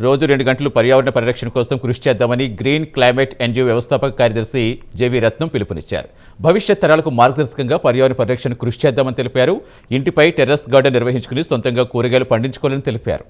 రోజు రెండు గంటలు పర్యావరణ పరిరక్షణ కోసం కృషి చేద్దామని గ్రీన్ క్లైమేట్ ఎన్జిఓ వ్యవస్థాపక కార్యదర్శి జేవీ రత్నం పిలుపునిచ్చారు. భవిష్యత్ తరాలకు మార్గదర్శకంగా పర్యావరణ పరిరక్షణ కృషి చేద్దామని తెలిపారు. ఇంటిపై టెర్రస్ గార్డెన్ నిర్వహించుకుని సొంతంగా కూరగాయలు పండించుకోవాలని తెలిపారు.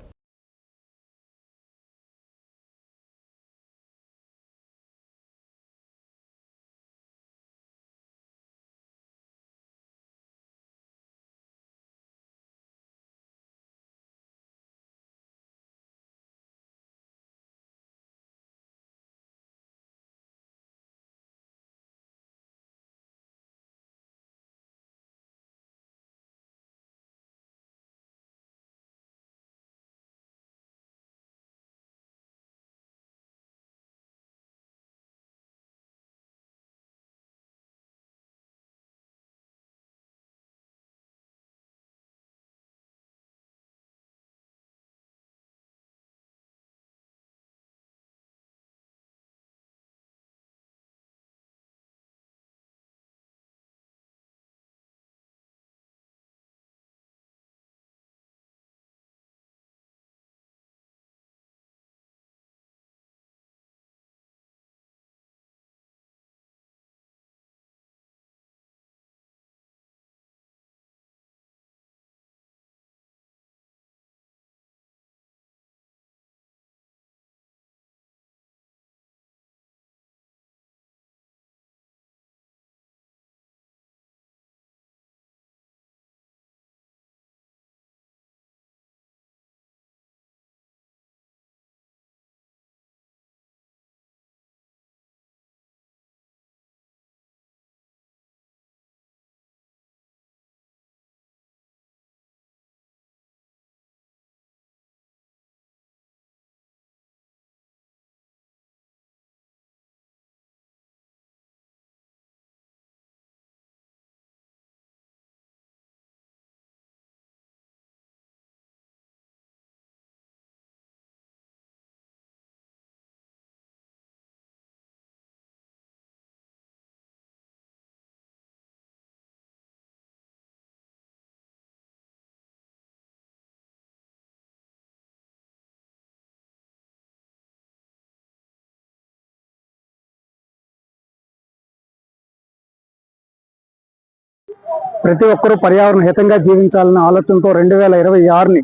ప్రతి ఒక్కరూ పర్యావరణ హితంగా జీవించాలన్న ఆలోచనతో రెండు వేల ఇరవై ఆరుని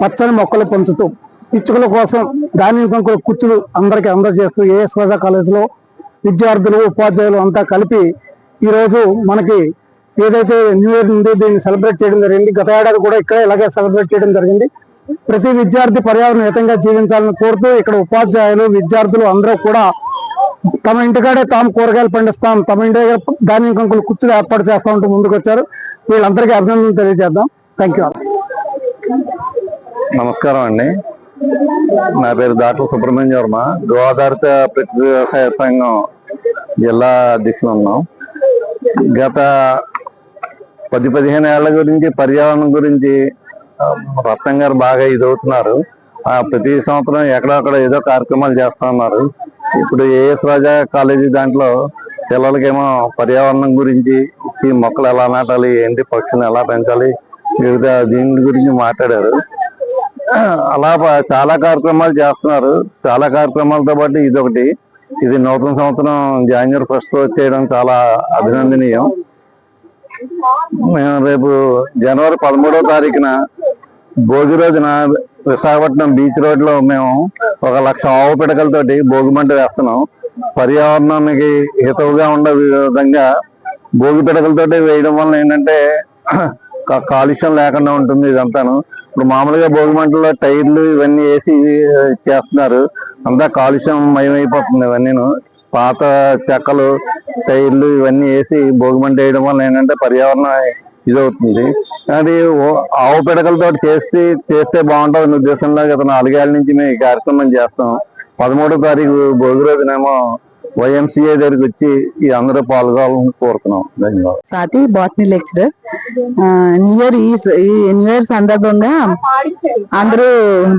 పచ్చని మొక్కలు పెంచుతూ పిచ్చుకల కోసం ధాన్యం కంకుల కుచ్చులు అందరికీ అందజేస్తూ ఏఎస్ రాజా కాలేజీలో విద్యార్థులు ఉపాధ్యాయులు అంతా కలిపి ఈరోజు మనకి ఏదైతే న్యూ ఇయర్ ఉంది దీన్ని సెలబ్రేట్ చేయడం జరిగింది గత ఏడాది కూడా ఇక్కడే ఇలాగే సెలబ్రేట్ చేయడం జరిగింది. ప్రతి విద్యార్థి పర్యావరణ హితంగా జీవించాలని కోరుతూ ఇక్కడ ఉపాధ్యాయులు విద్యార్థులు అందరూ కూడా తమ ఇంటికాడే తాము కూరగాయలు పండిస్తాం తమ ఇంటి దగ్గర ధాన్యం కంకులు కుర్చీలు ఏర్పాటు చేస్తామంటూ ముందుకు వచ్చారు వీళ్ళందరికీ అభినందనలు తెలియజేద్దాం. థ్యాంక్ యూ నమస్కారం అండి. నా పేరు దాట్ల సుబ్రహ్మణ్య వర్మ గోదావరిత ప్రకృతి వ్యవసాయ సంఘం జిల్లా అధ్యక్షులు ఉన్నాం. గత పది పదిహేను ఏళ్ళ గురించి పర్యావరణం గురించి రత్నం గారు బాగా ఇదవుతున్నారు ఆ ప్రతి సంవత్సరం ఎక్కడక్కడ ఏదో కార్యక్రమాలు చేస్తున్నారు ఇప్పుడు ఏఎస్ రాజా కాలేజీ దాంట్లో పిల్లలకేమో పర్యావరణం గురించి ఈ మొక్కలు ఎలా నాటాలి ఏంటి పక్షులను ఎలా పెంచాలి వివిధ దీని గురించి మాట్లాడారు. అలా చాలా కార్యక్రమాలు చేస్తున్నారు. చాలా కార్యక్రమాలతో పాటు ఇదొకటి. ఇది నూతన సంవత్సరం జనవరి ఫస్ట్ చేయడం చాలా అభినందనీయం. మేము రేపు జనవరి పదమూడవ తారీఖున భోగి రోజున విశాఖపట్నం బీచ్ రోడ్లో మేము ఒక లక్ష ఆవు పిడకలతోటి భోగి మంట వేస్తున్నాం. పర్యావరణానికి హితవుగా ఉండే విధంగా భోగి పిడకలతోటి వేయడం వల్ల ఏంటంటే కాలుష్యం లేకుండా ఉంటుంది ఇదంతాను. ఇప్పుడు మామూలుగా భోగి మంటల్లో టైర్లు ఇవన్నీ వేసి చేస్తున్నారు. అంతా కాలుష్యం మయమైపోతుంది ఇవన్నీ పాత చెక్కలు టైర్లు ఇవన్నీ వేసి భోగి మంట వేయడం వల్ల ఏంటంటే పర్యావరణం ఇదవుతుంది. అది ఆవు పిడకలతో చేస్తే చేస్తే బాగుంటుంది ఉద్దేశంలో గత నాలుగేళ్ళ నుంచి మేము ఈ కార్యక్రమం చేస్తాం. పదమూడో తారీఖు భోగి రోజునేమో వైఎంసీఏ దగ్గరికి వచ్చి ఈ అందరూ పాల్గొనాలని కోరుతున్నాం. ధన్యవాదాలు. Swathi botany lecturer. New year ఈ న్యూ ఇయర్ సందర్భంగా అందరూ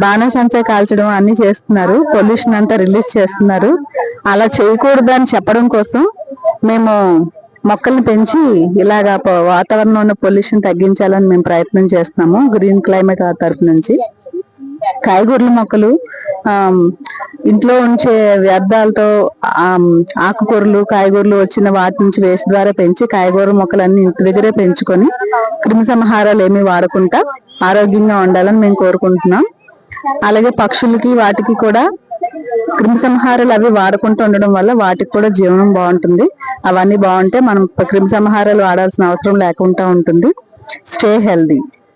బాణసంచా కాల్చడం అన్ని చేస్తున్నారు. పొల్యూషన్ అంతా రిలీజ్ చేస్తున్నారు. అలా చేయకూడదని చెప్పడం కోసం మేము మొక్కల్ని పెంచి ఇలాగా వాతావరణంలో ఉన్న పొల్యూషన్ తగ్గించాలని మేము ప్రయత్నం చేస్తున్నాము గ్రీన్ క్లైమేట్ తరపు నుంచి. కాయగూరల మొక్కలు ఇంట్లో ఉంచే వ్యర్థాలతో ఆకుకూరలు కాయగూరలు వచ్చిన వాటి నుంచి వేస్ట్ ద్వారా పెంచి కాయగూర మొక్కలన్నీ ఇంటి దగ్గరే పెంచుకొని క్రిమి సంహారాలు ఏమీ వాడకుండా ఆరోగ్యంగా ఉండాలని మేము కోరుకుంటున్నాం. అలాగే పక్షులకి వాటికి కూడా క్రిమిసంహారాలు అవి వాడకుండా ఉండడం వల్ల వాటికి కూడా జీవనం బాగుంటుంది. అవన్నీ బాగుంటే మనం క్రిమిసంహారాలు వాడాల్సిన అవసరం లేకుండా ఉంటుంది. Stay healthy